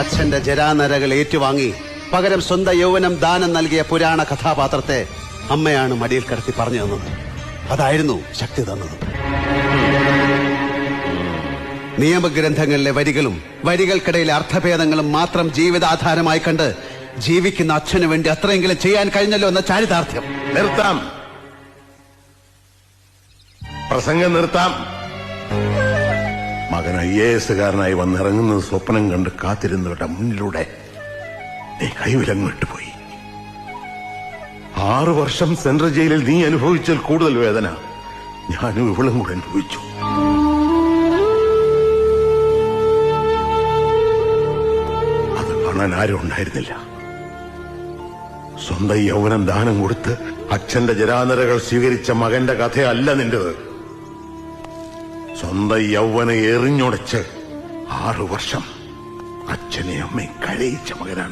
അച്ഛന്റെ ജരാനരകൾ ഏറ്റുവാങ്ങി പകരം സ്വന്തം യൗവനം ദാനം നൽകിയ പുരാണ കഥാപാത്രത്തെ അമ്മയാണ് മടിയിൽ കിടത്തി പറഞ്ഞു തന്നത്. അതായിരുന്നു ശക്തി തന്നത്. നിയമഗ്രന്ഥങ്ങളിലെ വരികളും വരികൾക്കിടയിലെ അർത്ഥഭേദങ്ങളും മാത്രം ജീവിതാധാരമായി കണ്ട് ജീവിക്കുന്ന അച്ഛനു വേണ്ടി അത്രയെങ്കിലും ചെയ്യാൻ കഴിഞ്ഞല്ലോ എന്ന ചാരിതാർത്ഥ്യം. നിർത്താം. പ്രസംഗം നിർത്താം. മകൻ ഐ എ എസുകാരനായി വന്നിറങ്ങുന്നത് സ്വപ്നം കണ്ട് കാത്തിരുന്നവരുടെ മുന്നിലൂടെ നീ കൈവിലങ്ങോട്ട് പോയി. ആറു വർഷം സെൻട്രൽ ജയിലിൽ നീ അനുഭവിച്ചാൽ കൂടുതൽ വേദന. ഞാനും ഇവളും കൂടെ അനുഭവിച്ചു. അത് കാണാൻ ആരും ഉണ്ടായിരുന്നില്ല. സ്വന്തം യൗവനം ദാനം കൊടുത്ത് അച്ഛന്റെ ജരാനരകൾ സ്വീകരിച്ച മകന്റെ കഥയല്ല നിന്റേത്. സ്വന്തം യൗവനെ എറിഞ്ഞുടച്ച് ആറു വർഷം അച്ഛനെ അമ്മയും കഴിയിച്ച മകനാണ്.